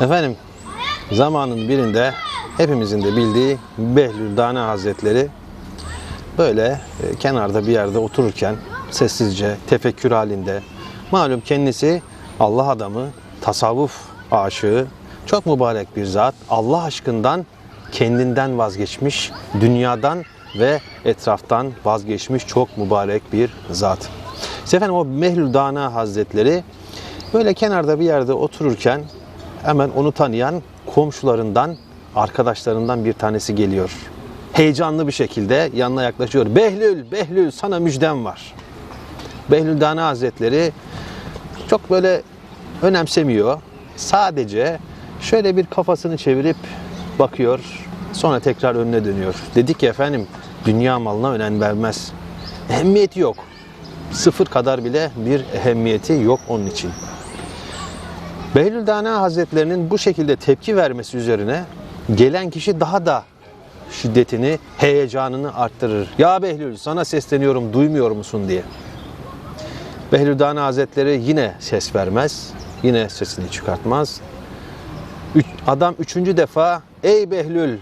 Efendim zamanın birinde hepimizin de bildiği Behlül Dana Hazretleri böyle e, kenarda bir yerde otururken sessizce tefekkür halinde malum kendisi Allah adamı, tasavvuf aşığı, çok mübarek bir zat. Allah aşkından kendinden vazgeçmiş, dünyadan ve etraftan vazgeçmiş çok mübarek bir zat. İşte efendim o Mehlül Dana Hazretleri böyle kenarda bir yerde otururken hemen onu tanıyan komşularından, arkadaşlarından bir tanesi geliyor. Heyecanlı bir şekilde yanına yaklaşıyor. Behlül, Behlül sana müjdem var. Behlül Dana Hazretleri çok böyle önemsemiyor. Sadece şöyle bir kafasını çevirip bakıyor. Sonra tekrar önüne dönüyor. Dedi ki efendim dünya malına önem vermez. Ehemmiyeti yok. Sıfır kadar bile bir ehemmiyeti yok onun için. Behlül Dana Hazretlerinin bu şekilde tepki vermesi üzerine gelen kişi daha da şiddetini, heyecanını arttırır. Ya Behlül sana sesleniyorum duymuyor musun diye. Behlül Dana Hazretleri yine ses vermez. Yine sesini çıkartmaz. Üç- adam üçüncü defa ey Behlül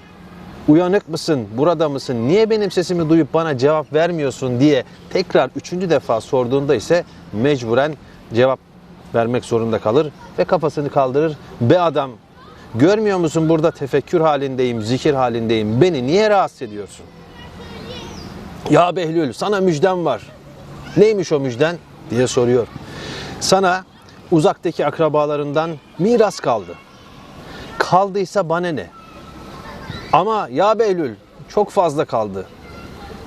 uyanık mısın, burada mısın, niye benim sesimi duyup bana cevap vermiyorsun diye tekrar üçüncü defa sorduğunda ise mecburen cevap vermek zorunda kalır ve kafasını kaldırır. Be adam görmüyor musun burada tefekkür halindeyim, zikir halindeyim, beni niye rahatsız ediyorsun? Ya Behlül sana müjdem var. Neymiş o müjden diye soruyor. Sana uzaktaki akrabalarından miras kaldı. Kaldıysa bana ne? Ama ya Behlül çok fazla kaldı.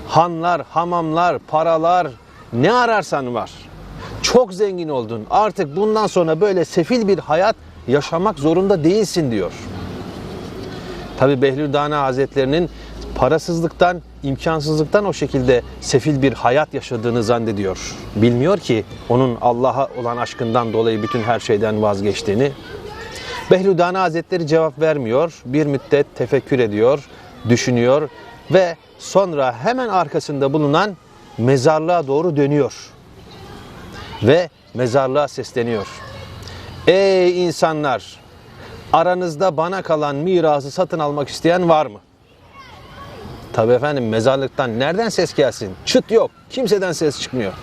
Hanlar, hamamlar, paralar ne ararsan var. Çok zengin oldun. Artık bundan sonra böyle sefil bir hayat yaşamak zorunda değilsin diyor. Tabi Behlül Dana Hazretlerinin parasızlıktan, imkansızlıktan o şekilde sefil bir hayat yaşadığını zannediyor. Bilmiyor ki onun Allah'a olan aşkından dolayı bütün her şeyden vazgeçtiğini. Behlül Dana Hazretleri cevap vermiyor. Bir müddet tefekkür ediyor, düşünüyor ve sonra hemen arkasında bulunan mezarlığa doğru dönüyor. Ve mezarlığa sesleniyor. Ey insanlar! Aranızda bana kalan mirası satın almak isteyen var mı? Tabi efendim mezarlıktan nereden ses gelsin? Çıt yok. Kimseden ses çıkmıyor.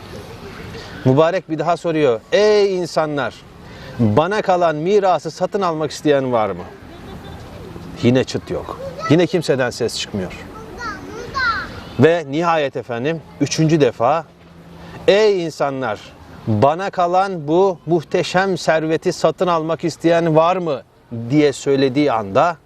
Mübarek bir daha soruyor. Ey insanlar! Bana kalan mirası satın almak isteyen var mı? Yine çıt yok. Yine kimseden ses çıkmıyor. Ve nihayet efendim üçüncü defa Ey insanlar! Bana kalan bu muhteşem serveti satın almak isteyen var mı? diye söylediği anda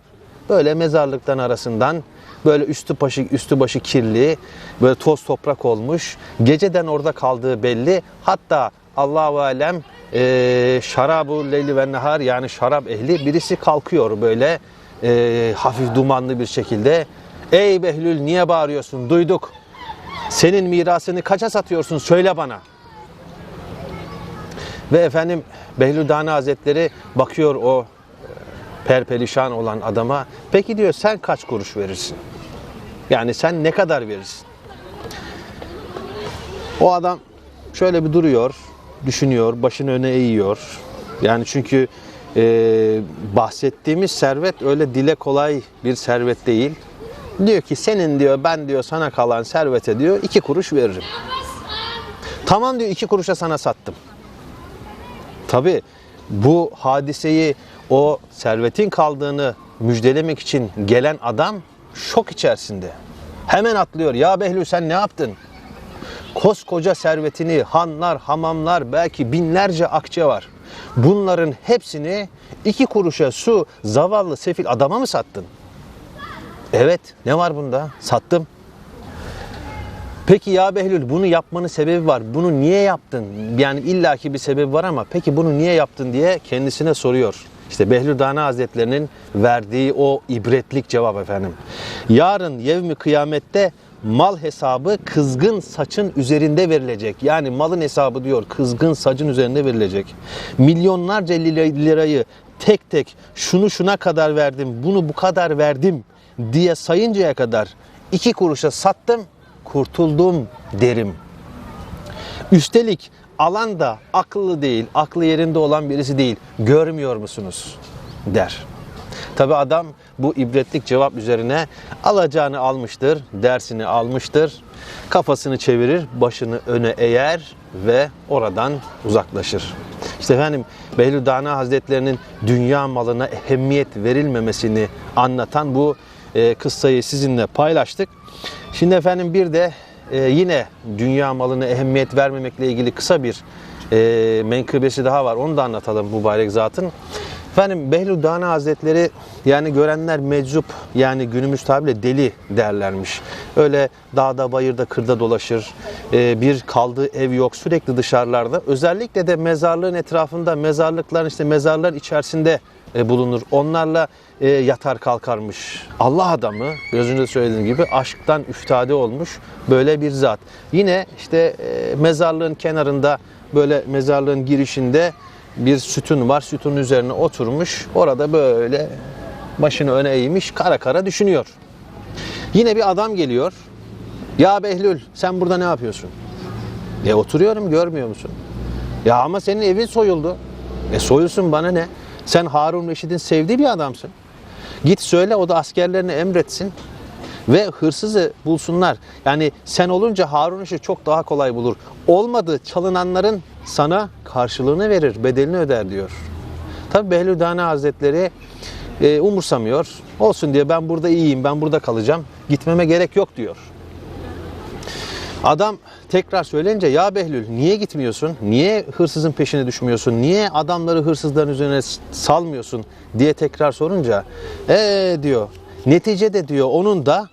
böyle mezarlıktan arasından böyle üstü başı üstü başı kirli, böyle toz toprak olmuş, geceden orada kaldığı belli. Hatta Allahu alem e, şarabu leyli ve nehar yani şarap ehli birisi kalkıyor böyle e, hafif dumanlı bir şekilde. Ey Behlül niye bağırıyorsun? Duyduk. Senin mirasını kaça satıyorsun? Söyle bana. Ve efendim Behlül Dana Hazretleri bakıyor o e, perperişan olan adama. Peki diyor sen kaç kuruş verirsin? Yani sen ne kadar verirsin? O adam şöyle bir duruyor, düşünüyor, başını öne eğiyor. Yani çünkü e, bahsettiğimiz servet öyle dile kolay bir servet değil. Diyor ki senin diyor ben diyor sana kalan servete diyor iki kuruş veririm. Tamam diyor iki kuruşa sana sattım. Tabi bu hadiseyi o servetin kaldığını müjdelemek için gelen adam şok içerisinde. Hemen atlıyor. Ya Behlül sen ne yaptın? Koskoca servetini, hanlar, hamamlar, belki binlerce akçe var. Bunların hepsini iki kuruşa su zavallı sefil adama mı sattın? Evet, ne var bunda? Sattım. Peki ya Behlül bunu yapmanın sebebi var. Bunu niye yaptın? Yani illaki bir sebebi var ama peki bunu niye yaptın diye kendisine soruyor. İşte Behlül Dana Hazretlerinin verdiği o ibretlik cevap efendim. Yarın yevmi kıyamette mal hesabı kızgın saçın üzerinde verilecek. Yani malın hesabı diyor kızgın saçın üzerinde verilecek. Milyonlarca lira- lirayı tek tek şunu şuna kadar verdim, bunu bu kadar verdim diye sayıncaya kadar iki kuruşa sattım, kurtuldum derim. Üstelik alan da akıllı değil, aklı yerinde olan birisi değil. Görmüyor musunuz? der. Tabi adam bu ibretlik cevap üzerine alacağını almıştır, dersini almıştır, kafasını çevirir, başını öne eğer ve oradan uzaklaşır. İşte efendim Behlül Dana Hazretlerinin dünya malına ehemmiyet verilmemesini anlatan bu e, kıssayı sizinle paylaştık. Şimdi efendim bir de e, yine dünya malına ehemmiyet vermemekle ilgili kısa bir e, menkıbesi daha var. Onu da anlatalım mübarek zatın. Efendim Behlül Dana Hazretleri yani görenler meczup yani günümüz tabirle deli derlermiş. Öyle dağda bayırda kırda dolaşır. Ee, bir kaldığı ev yok sürekli dışarılarda. Özellikle de mezarlığın etrafında mezarlıkların işte mezarlar içerisinde bulunur. Onlarla e, yatar kalkarmış. Allah adamı biraz önce söylediğim gibi aşktan üftade olmuş böyle bir zat. Yine işte e, mezarlığın kenarında böyle mezarlığın girişinde bir sütun var. Sütunun üzerine oturmuş. Orada böyle başını öne eğmiş kara kara düşünüyor. Yine bir adam geliyor. Ya Behlül sen burada ne yapıyorsun? E oturuyorum görmüyor musun? Ya ama senin evin soyuldu. E soyulsun bana ne? Sen Harun Reşit'in sevdiği bir adamsın. Git söyle o da askerlerine emretsin ve hırsızı bulsunlar. Yani sen olunca Harun Reşit çok daha kolay bulur. Olmadı çalınanların sana karşılığını verir, bedelini öder diyor. Tabi Behlül Dana Hazretleri e, umursamıyor. Olsun diye ben burada iyiyim, ben burada kalacağım. Gitmeme gerek yok diyor. Adam tekrar söyleyince ya Behlül niye gitmiyorsun? Niye hırsızın peşine düşmüyorsun? Niye adamları hırsızların üzerine salmıyorsun diye tekrar sorunca ee diyor. Neticede diyor onun da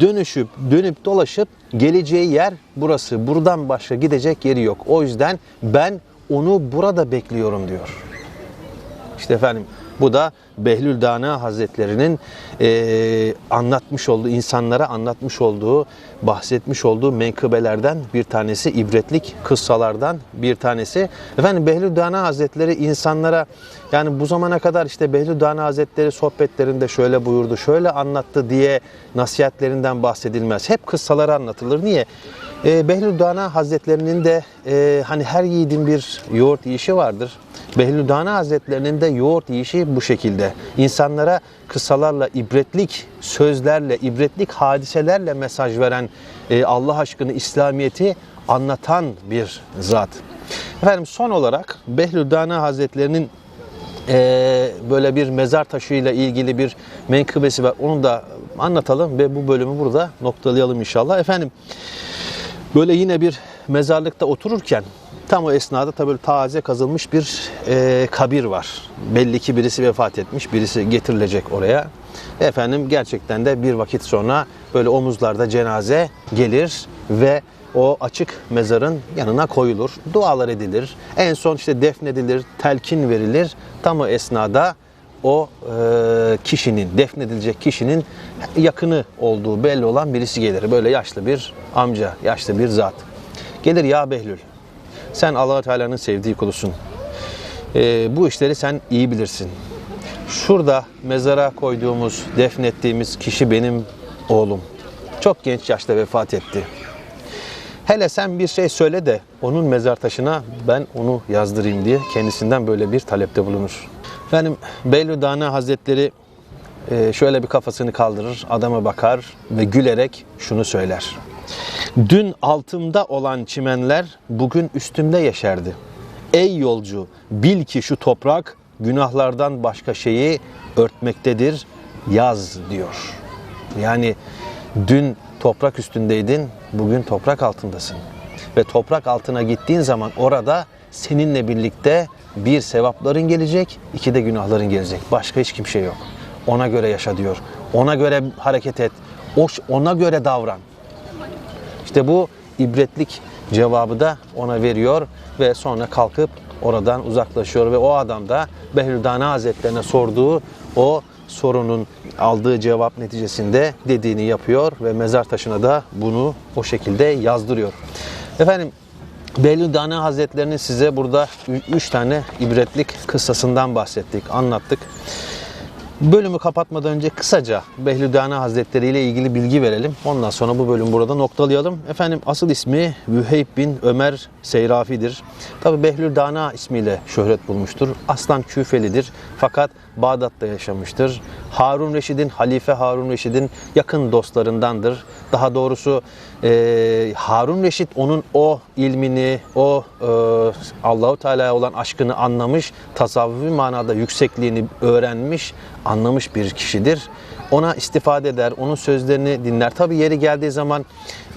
dönüşüp dönüp dolaşıp geleceği yer burası. Buradan başka gidecek yeri yok. O yüzden ben onu burada bekliyorum diyor. İşte efendim bu da Behlül Dana Hazretlerinin eee, anlatmış olduğu, insanlara anlatmış olduğu, bahsetmiş olduğu menkıbelerden bir tanesi, ibretlik kıssalardan bir tanesi. Efendim Behlül Dana Hazretleri insanlara yani bu zamana kadar işte Behlül Dana Hazretleri sohbetlerinde şöyle buyurdu, şöyle anlattı diye nasihatlerinden bahsedilmez. Hep kıssaları anlatılır. Niye? E, Behlül Dana Hazretlerinin de e, hani her yiğidin bir yoğurt yiyişi vardır. Behlül Dana Hazretlerinin de yoğurt yiyişi bu şekilde. İnsanlara kısalarla, ibretlik sözlerle, ibretlik hadiselerle mesaj veren e, Allah aşkını, İslamiyet'i anlatan bir zat. Efendim son olarak Behlül Dana Hazretlerinin e, böyle bir mezar taşıyla ilgili bir menkıbesi var. Onu da anlatalım ve bu bölümü burada noktalayalım inşallah. Efendim Böyle yine bir mezarlıkta otururken tam o esnada tabii taze kazılmış bir e, kabir var. Belli ki birisi vefat etmiş, birisi getirilecek oraya. Efendim gerçekten de bir vakit sonra böyle omuzlarda cenaze gelir ve o açık mezarın yanına koyulur. Dualar edilir. En son işte defnedilir, telkin verilir. Tam o esnada o e, kişinin, defnedilecek kişinin yakını olduğu belli olan birisi gelir. Böyle yaşlı bir amca, yaşlı bir zat. Gelir ya Behlül, sen allah Teala'nın sevdiği kulusun. E, bu işleri sen iyi bilirsin. Şurada mezara koyduğumuz, defnettiğimiz kişi benim oğlum. Çok genç yaşta vefat etti. Hele sen bir şey söyle de onun mezar taşına ben onu yazdırayım diye kendisinden böyle bir talepte bulunur. Efendim Beylül Dana Hazretleri e, şöyle bir kafasını kaldırır, adama bakar ve gülerek şunu söyler. Dün altımda olan çimenler bugün üstümde yeşerdi. Ey yolcu bil ki şu toprak günahlardan başka şeyi örtmektedir. Yaz diyor. Yani dün toprak üstündeydin, bugün toprak altındasın. Ve toprak altına gittiğin zaman orada seninle birlikte bir sevapların gelecek, iki de günahların gelecek. Başka hiç kimse yok. Ona göre yaşa diyor. Ona göre hareket et. Ona göre davran. İşte bu ibretlik cevabı da ona veriyor ve sonra kalkıp oradan uzaklaşıyor ve o adam da Behlül Dana Hazretlerine sorduğu o sorunun aldığı cevap neticesinde dediğini yapıyor ve mezar taşına da bunu o şekilde yazdırıyor. Efendim Behlül Dana Hazretlerinin size burada üç tane ibretlik kıssasından bahsettik, anlattık. Bölümü kapatmadan önce kısaca Behlüdane Hazretleri ile ilgili bilgi verelim. Ondan sonra bu bölümü burada noktalayalım. Efendim asıl ismi Vüheyb bin Ömer Seyrafi'dir. Tabi Behlüldana ismiyle şöhret bulmuştur. Aslan Küfelidir fakat Bağdat'ta yaşamıştır. Harun Reşid'in, Halife Harun Reşid'in yakın dostlarındandır. Daha doğrusu e, Harun Reşit onun o ilmini, o e, Allahu Teala'ya olan aşkını anlamış, tasavvufi manada yüksekliğini öğrenmiş, anlamış bir kişidir. Ona istifade eder, onun sözlerini dinler. Tabi yeri geldiği zaman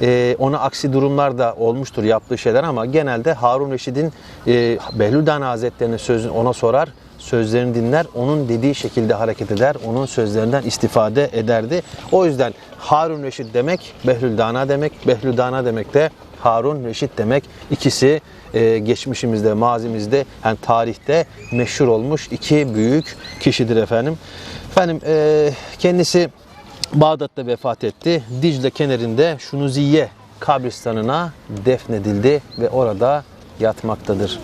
e, ona aksi durumlar da olmuştur yaptığı şeyler ama genelde Harun Reşid'in e, Behlüldan Hazretleri'nin sözünü ona sorar sözlerini dinler, onun dediği şekilde hareket eder, onun sözlerinden istifade ederdi. O yüzden Harun Reşit demek Behlül Dana demek, Behlül Dana demek de Harun Reşit demek. İkisi e, geçmişimizde, mazimizde, yani tarihte meşhur olmuş iki büyük kişidir efendim. Efendim e, kendisi Bağdat'ta vefat etti. Dicle kenarında Şunuziye kabristanına defnedildi ve orada yatmaktadır.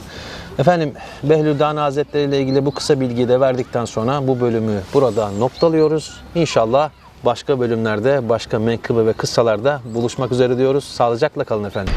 Efendim Behlüldan Hazretleri ile ilgili bu kısa bilgiyi de verdikten sonra bu bölümü burada noktalıyoruz. İnşallah başka bölümlerde, başka menkıbe ve kıssalarda buluşmak üzere diyoruz. Sağlıcakla kalın efendim.